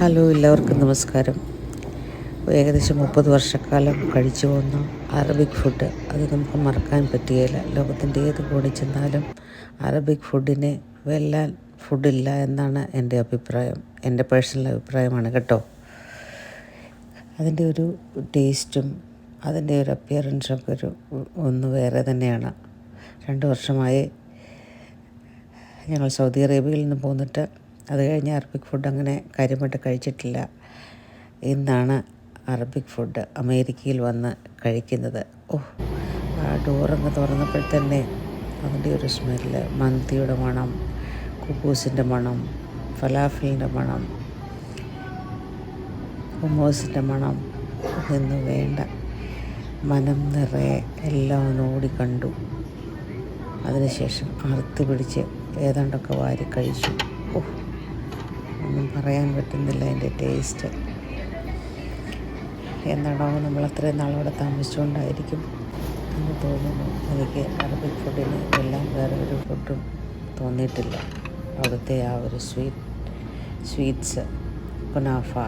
Hello എല്ലാവർക്കും നമസ്കാരം. ഏകദേശം മുപ്പത് വർഷക്കാലം കഴിച്ചു പോകുന്ന അറബിക് ഫുഡ് അത് നമുക്ക് മറക്കാൻ പറ്റുകയില്ല. ലോകത്തിന്റെ ഏത് കോണിൽ ചെന്നാലും അറബിക് ഫുഡിനെ വെല്ലാൻ ഫുഡില്ല എന്നാണ് എന്റെ അഭിപ്രായം. എന്റെ പേഴ്സണൽ അഭിപ്രായമാണ് കേട്ടോ. അതിന്റെ ഒരു ടേസ്റ്റും അതിന്റെ ഒരു അപ്പിയറൻസൊക്കെ ഒരു ഒന്ന് വേറെ തന്നെയാണ്. രണ്ട് വർഷമായി ഞങ്ങൾ സൗദി അറേബ്യയിൽ നിന്ന് പോന്നിട്ട് അത് കഴിഞ്ഞ് അറബിക് ഫുഡ് അങ്ങനെ കാര്യമായിട്ട് കഴിച്ചിട്ടില്ല. ഇന്നാണ് അറബിക് ഫുഡ് അമേരിക്കയിൽ വന്ന് കഴിക്കുന്നത്. ഓ ആ ഡോറങ്ങ് തുറന്നപ്പോൾ തന്നെ അതിന്റെ ഒരു സ്മെല്ല് മന്തിയുടെ മണം കുബൂസിന്റെ മണം ഫലാഫലിന്റെ മണം ഹുമോസിന്റെ മണം എന്ന് വേണ്ട. മനം നിറയെ എല്ലാം ഒന്ന് കണ്ടു. അതിനുശേഷം അറുത്ത് പിടിച്ച് ഏതാണ്ടൊക്കെ വാരി കഴിച്ചു. ഓ ഒന്നും പറയാൻ പറ്റുന്നില്ല അതിന്റെ ടേസ്റ്റ്. എന്താണോ നമ്മൾ അത്രയും നാളവിടെ താമസിച്ചുകൊണ്ടായിരിക്കും എന്ന് തോന്നുന്നു. എനിക്ക് അറബിക് ഫുഡിന് എല്ലാം വേറെ ഒരു ഫുഡും തോന്നിയിട്ടില്ല. അവിടുത്തെ ആ ഒരു സ്വീറ്റ് സ്വീറ്റ്സ് കുനാഫ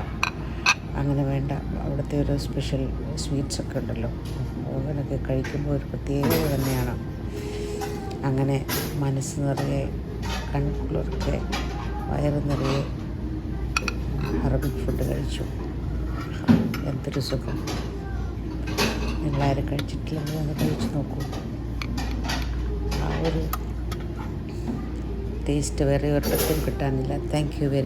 അങ്ങനെ വേണ്ട. അവിടുത്തെ ഒരു സ്പെഷ്യൽ സ്വീറ്റ്സ് ഒക്കെ ഉണ്ടല്ലോ. അതൊക്കെ കഴിക്കുമ്പോൾ ഒരു പ്രത്യേകത തന്നെയാണ്. അങ്ങനെ മനസ്സ് നിറയെ കൺകുളിർക്കെ വയറ് നിറയെ അറബിക് ഫുഡ് കഴിച്ചു. എന്തൊരു സുഖം. നിങ്ങളാരും കഴിച്ചിട്ടില്ലെങ്കിൽ ഒന്ന് കഴിച്ചു നോക്കൂ. ആ ഒരു ടേസ്റ്റ് വേറെ ഒരിടത്തും കിട്ടാനില്ല. Thank you very